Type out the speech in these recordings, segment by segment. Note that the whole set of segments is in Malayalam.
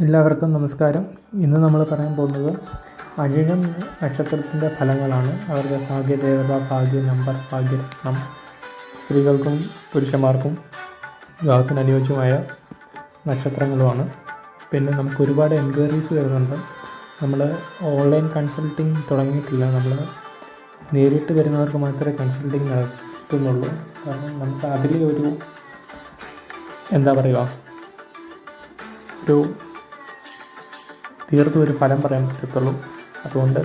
എല്ലാവർക്കും നമസ്കാരം. ഇന്ന് നമ്മൾ പറയാൻ പോകുന്നത് അഴിഴം നക്ഷത്രത്തിന്റെ ഫലങ്ങളാണ്. അവരുടെ ഭാഗ്യദേവത ഭാഗ്യ നമ്പർ ഭാഗ്യരത്നം സ്ത്രീകൾക്കും പുരുഷന്മാർക്കും വിവാഹത്തിന് അനുയോജ്യമായ നക്ഷത്രങ്ങളുമാണ്. പിന്നെ നമുക്ക് ഒരുപാട് എൻക്വയറീസ് വരുന്നുണ്ട്. നമ്മൾ ഓൺലൈൻ കൺസൾട്ടിങ് തുടങ്ങിയിട്ടില്ല. നമ്മൾ നേരിട്ട് വരുന്നവർക്ക് മാത്രമേ കൺസൾട്ടിങ് നടത്തുന്നുള്ളൂ. കാരണം നമുക്ക് അതിൽ ഒരു എന്താ പറയുക ഒരു തീർത്തും ഒരു ഫലം പറയാൻ പറ്റത്തുള്ളൂ. അതുകൊണ്ട്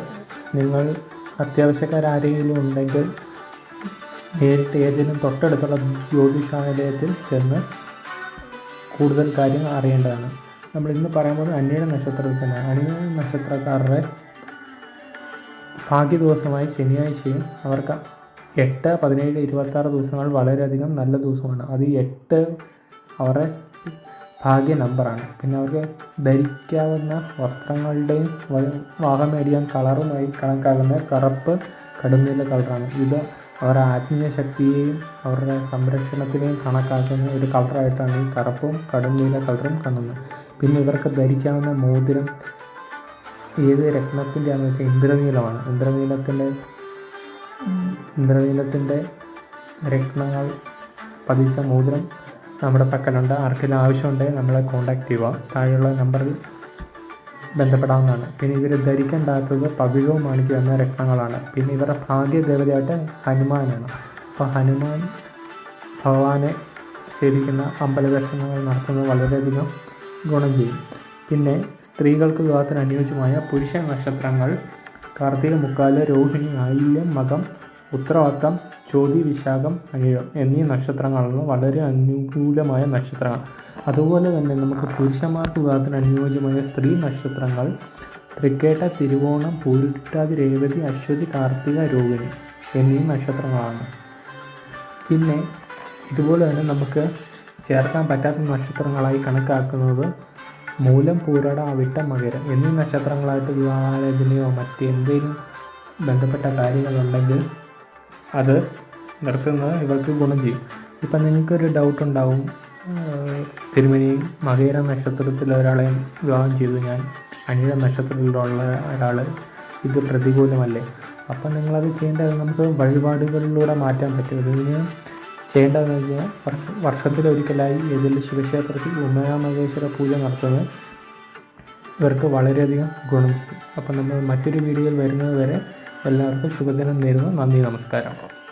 നിങ്ങൾ അത്യാവശ്യക്കാരെങ്കിലും ഉണ്ടെങ്കിൽ നേരിട്ട് ഏതെങ്കിലും തൊട്ടടുത്തുള്ള ജ്യോതിഷാലയത്തിൽ ചെന്ന് കൂടുതൽ കാര്യങ്ങൾ അറിയേണ്ടതാണ്. നമ്മൾ ഇന്ന് പറയാൻ പോകുന്നത് അന്യന നക്ഷത്രത്തിൽ തന്നെ അന്യ നക്ഷത്രക്കാരുടെ ഭാഗ്യ ദിവസമായി ശനിയാഴ്ചയും അവർക്ക് എട്ട് പതിനേഴ് ഇരുപത്താറ് ദിവസങ്ങൾ വളരെയധികം നല്ല ദിവസമാണ്. അത് എട്ട് അവരുടെ ഭാഗ്യ നമ്പറാണ് പിന്നെ അവർക്ക് ധരിക്കാവുന്ന വസ്ത്രങ്ങളുടെയും വ- വാഹനം കളറുമായി കണക്കാക്കുന്ന കറുപ്പ് കടുന്നീല കളറാണ് ഇത് അവരുടെ ആത്മീയ ശക്തിയെയും അവരുടെ സംരക്ഷണത്തിനെയും കണക്കാക്കുന്ന ഒരു കളറായിട്ടാണ് ഈ കറുപ്പും കടുന്നീല കളറും കാണുന്നത്. പിന്നെ ഇവർക്ക് ധരിക്കാവുന്ന മോതിരം ഏത് രത്നത്തിന്റെയാണെന്ന് വെച്ചാൽ ഇന്ദ്രനീലമാണ്. ഇന്ദ്രനീലത്തിന്റെ ഇന്ദ്രനീലത്തിന്റെ രത്നങ്ങൾ പതിച്ച മോതിരം നമ്മുടെ പക്കലുണ്ട്. ആർക്കെങ്കിലും ആവശ്യമുണ്ടെങ്കിൽ നമ്മളെ കോൺടാക്റ്റ് ചെയ്യുക. താഴെയുള്ള നമ്പറിൽ ബന്ധപ്പെടാവുന്നതാണ്. പിന്നെ ഇവർ ധരിക്കേണ്ടാത്തത് പവിഴവും മാണിക്കും എന്ന രത്നങ്ങളാണ്. പിന്നെ ഇവരുടെ ഭാഗ്യ ദേവതയായിട്ട് ഹനുമാനാണ്. അപ്പോൾ ഹനുമാൻ ഭഗവാനെ സേവിക്കുന്ന അമ്പല ദർശനങ്ങൾ നടത്തുന്നത് വളരെയധികം ഗുണം ചെയ്യും. പിന്നെ സ്ത്രീകൾക്ക് വിവാഹത്തിന് അനുയോജ്യമായ പുരുഷ നക്ഷത്രങ്ങൾ. കാർത്തിക മുക്കാൽ രോഹിണി ആയില്യം മകം ഉത്തരവാദിത്തം ചോതി വിശാഖം അനിഴം എന്നീ നക്ഷത്രങ്ങളാണ് വളരെ അനുകൂലമായ നക്ഷത്രങ്ങൾ. അതുപോലെ തന്നെ നമുക്ക് പുരുഷന്മാർക്ക് വിവാഹത്തിന് അനുയോജ്യമായ സ്ത്രീ നക്ഷത്രങ്ങൾ തൃക്കേട്ട തിരുവോണം പൂരിട്ടാതി രേവതി അശ്വതി കാർത്തിക രോഹിണി എന്നീ നക്ഷത്രങ്ങളാണ്. പിന്നെ ഇതുപോലെ തന്നെ നമുക്ക് ചേർക്കാൻ പറ്റാത്ത നക്ഷത്രങ്ങളായി കണക്കാക്കുന്നത് മൂലം പൂരട അവിട്ട മകരം എന്നീ നക്ഷത്രങ്ങളായിട്ട് വിവാഹാലോചനയോ മറ്റെന്തെങ്കിലും ബന്ധപ്പെട്ട കാര്യങ്ങളുണ്ടെങ്കിൽ അത് നിർത്തുന്നത് ഇവർക്ക് ഗുണം ചെയ്യും. ഇപ്പം നിങ്ങൾക്കൊരു ഡൗട്ട് ഉണ്ടാവും തിരുമനി മകേര നക്ഷത്രത്തിൽ ഒരാളെ വിവാഹം ചെയ്തു. ഞാൻ അനിഴ നക്ഷത്രത്തിലുള്ള ഒരാൾ ഇത് പ്രതികൂലമല്ലേ? അപ്പം നിങ്ങളത് ചെയ്യേണ്ടത് നമുക്ക് വഴിപാടുകളിലൂടെ മാറ്റാൻ പറ്റും. ഇതിന് ചെയ്യേണ്ടതെന്ന് വെച്ചാൽ വർഷ വർഷത്തിലൊരിക്കലായി ഏതെങ്കിലും ശിവക്ഷേത്രത്തിൽ ഉമയാമഹേശ്വര പൂജ നടത്തുന്നത് ഇവർക്ക് വളരെയധികം ഗുണം ചെയ്യും. അപ്പം നമ്മൾ മറ്റൊരു വീഡിയോയിൽ വരുന്നത് വരെ എല്ലാവർക്കും ശുഭദിനം നേരുന്നു. നന്ദി നമസ്കാരം.